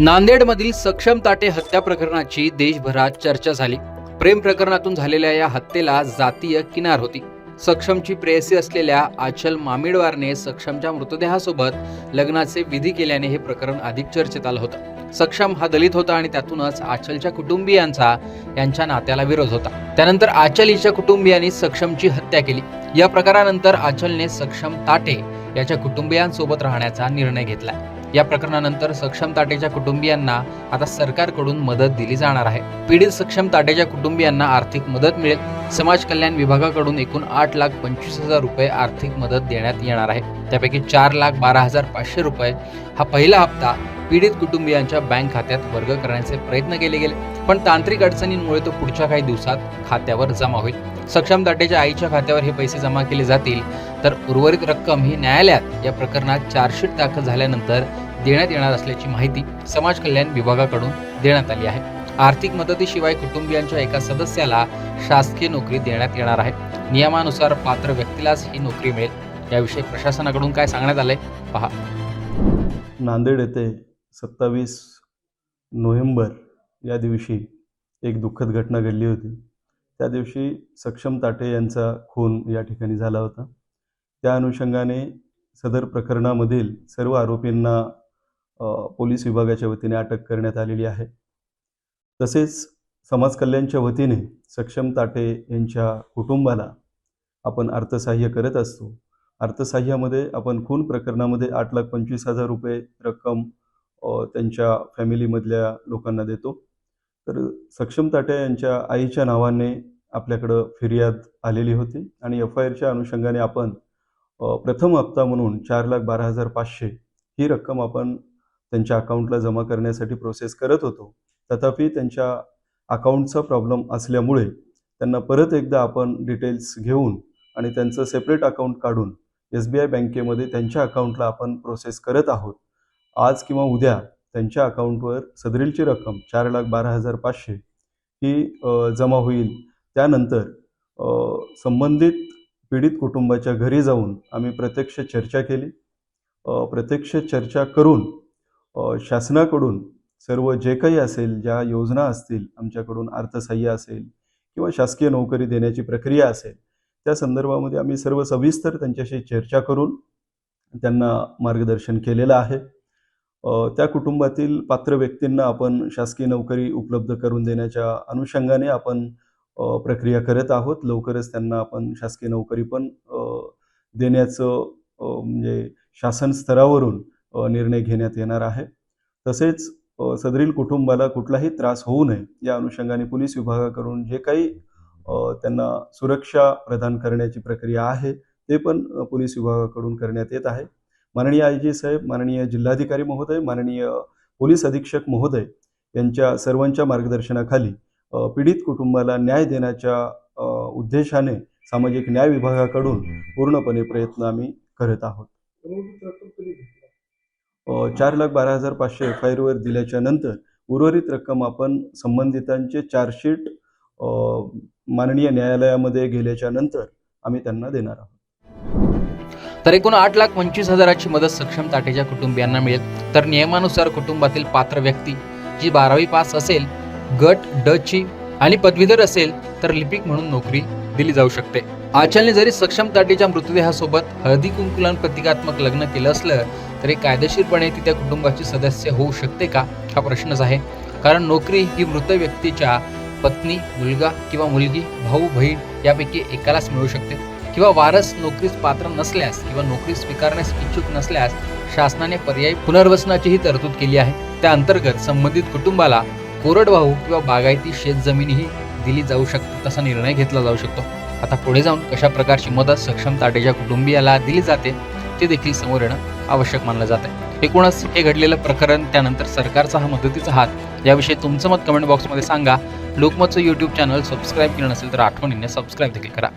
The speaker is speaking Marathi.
नांदेडमधील सक्षम ताटे हत्या प्रकरणाची देशभरात चर्चा झाली. प्रेम प्रकरणातून झालेल्या या हत्येला जातीय किनार होती. सक्षमची प्रेयसी असलेल्या आचल मामिडवारने सक्षमच्या मृतदेहासोबत लग्नाचे विधी केल्याने हे प्रकरण अधिक चर्चेत आलं होतं. सक्षम हा दलित होता आणि त्यातूनच आचलच्या कुटुंबियांचा यांच्या नात्याला विरोध होता. त्यानंतर आचल हिच्या कुटुंबियांनी सक्षमची हत्या केली. या प्रकारानंतर आचलने सक्षम ताटे याच्या कुटुंबियांसोबत राहण्याचा निर्णय घेतला. या प्रकरणानंतर सक्षम ताटेच्या कुटुंबियांना आता सरकारकडून मदत दिली जाणार आहे. पीडित सक्षम ताटेच्या कुटुंबियांना आर्थिक मदत मिळेल. समाज कल्याण विभागाकडून एकूण आठ लाख पंचवीस हजार रुपये आर्थिक मदत देण्यात येणार आहे. त्यापैकी चार लाख बारा हजार पाचशे रुपये हा पहिला हप्ता पीडित कुटुंबियांच्या बँक खात्यात वर्ग करण्याचे प्रयत्न केले गेले. पण तांत्रिक अडचणींमुळे तो पुढच्या काही दिवसात खात्यावर जमा होईल. सक्षम दाटेच्या आईच्या खात्यावर हे पैसे जमा केले जातील. तर उर्वरित रक्कम ही न्यायालयात या प्रकरणात चार्जशीट दाखल झाल्यानंतर देण्यात येणार असल्याची माहिती समाज कल्याण विभागाकडून देण्यात आली आहे. आर्थिक मदतीशिवाय कुटुंबियांच्या एका सदस्याला शासकीय नोकरी देण्यात येणार आहे. नियमानुसार पात्र व्यक्तीलाच ही नोकरी मिळेल. याविषयी प्रशासनाकडून काय सांगण्यात आलंय? पहा. नांदेड येथे सत्तावीस नोव्हेंबर या दिवशी एक दुःखद घटना घडली होती. त्या दिवशी सक्षम ताटे यांचा खून या ठिकाणी झाला होता. त्या अनुषंगाने सदर प्रकरणामधील सर्व आरोपींना पोलीस विभागाच्या वतीने अटक करण्यात आलेली आहे. तसेच समाज कल्याणच्या वतीने सक्षम ताटे यांच्या कुटुंबाला आपण अर्थसहाय्य करत असतो. अर्थसहाय्यामध्ये आपण खून प्रकरणामध्ये आठ लाख पंचवीस हजार रुपये रक्कम त्यांच्या फॅमिलीमधल्या लोकांना देतो. तर सक्षम ताटे यांच्या आईच्या नावाने आपल्याकडं फिर्याद आलेली होती आणि एफ आय आरच्या अनुषंगाने आपण प्रथम हप्ता म्हणून चार लाख बारा हजार पाचशे ही रक्कम आपण त्यांच्या अकाउंटला जमा करण्यासाठी प्रोसेस करत होतो. तथापि त्यांच्या अकाउंटचा प्रॉब्लेम असल्यामुळे त्यांना परत एकदा आपण डिटेल्स घेऊन आणि त्यांचं सेपरेट अकाउंट काढून एस बी आय बँकेमध्ये त्यांच्या अकाउंटला आपण प्रोसेस करत आहोत. आज किंवा उद्या त्यांच्या अकाउंटवर सदरीलची रक्कम चार लाख बारा हजार पाचशे ही जमा होईल. त्यानंतर संबंधित पीडित कुटुंबाच्या घरी जाऊन आम्ही प्रत्यक्ष चर्चा केली. प्रत्यक्ष चर्चा करून शासनाकडून सर्व जे काही असेल ज्या योजना असतील आमच्याकडून अर्थसहाय्य असेल किंवा शासकीय नोकरी देण्याची प्रक्रिया असेल त्या संदर्भामध्ये आम्ही सर्व सविस्तर त्यांच्याशी चर्चा करून त्यांना मार्गदर्शन केलेलं आहे. त्या कुटुंबातील पात्र व्यक्तींना आपण शासकीय नोकरी उपलब्ध करून देण्याच्या अनुषंगाने आपण प्रक्रिया करत आहोत. लवकरच त्यांना आपण शासकीय नोकरी पण देण्याचं म्हणजे शासन स्तरावरून निर्णय घेण्यात येणार आहे. तसेच सदरील कुटुंबाला कुठलाही त्रास होऊ नये या अनुषंगाने पोलीस विभागाकडून जे काही त्यांना सुरक्षा प्रदान करण्याची प्रक्रिया आहे ते पण पोलीस विभागाकडून करण्यात येत आहे. माननीय आय जी साहेब माननीय जिल्हाधिकारी महोदय माननीय पोलीस अधीक्षक महोदय यांच्या सर्वांच्या मार्गदर्शनाखाली पीडित कुटुंबाला न्याय देण्याच्या उद्देशाने सामाजिक न्याय विभागाकडून पूर्णपणे प्रयत्न आम्ही करत आहोत. चार लाख बारा हजार पाचशे एफ आय आरवर दिल्याच्या नंतर उर्वरित रक्कम आपण संबंधितांचे चार्जशीट माननीय न्यायालयामध्ये गेल्याच्यानंतर आम्ही त्यांना देणार आहोत. तर एकूण आठ लाख पंचवीस हजाराची मदत सक्षम ताटेच्या कुटुंबियांना मिळेल. तर नियमानुसार कुटुंबातील पात्र व्यक्ती जी बारावी पास असेल गट ड ची आणि पदवीधर असेल तर लिपिक म्हणून नोकरी दिली जाऊ शकते. आचलने जरी सक्षम ताटेच्या मृतदेहासोबत हळदी कुंकुलान प्रतिकात्मक लग्न केलं असलं तरी कायदेशीरपणे ती त्या कुटुंबाची सदस्य होऊ शकते का? हा प्रश्नच आहे. कारण नोकरी ही मृत व्यक्तीच्या पत्नी मुलगा किंवा मुलगी भाऊ बहीण यापैकी एकालाच मिळू शकते. किंवा वारस नोकरीस पात्र नसल्यास किंवा नोकरी स्वीकारण्यास इच्छुक नसल्यास शासनाने पर्यायी पुनर्वसनाचीही तरतूद केली आहे. त्या अंतर्गत संबंधित कुटुंबाला कोरडवाहू किंवा बागायती शेतजमीनही दिली जाऊ शकते तसा निर्णय घेतला जाऊ शकतो. आता पुढे जाऊन कशा प्रकारची मदत सक्षम ताटेच्या कुटुंबियाला दिली जाते ते देखील समोर येणं आवश्यक मानलं जात आहे एकूणच हे घडलेलं प्रकरण त्यानंतर सरकारचा हा मदतीचा हात याविषयी तुमचं मत कमेंट बॉक्समध्ये सांगा. लोकमतचं यूट्यूब चॅनल सबस्क्राईब केलं नसेल तर आठवणीने सबस्क्राईब देखील करा.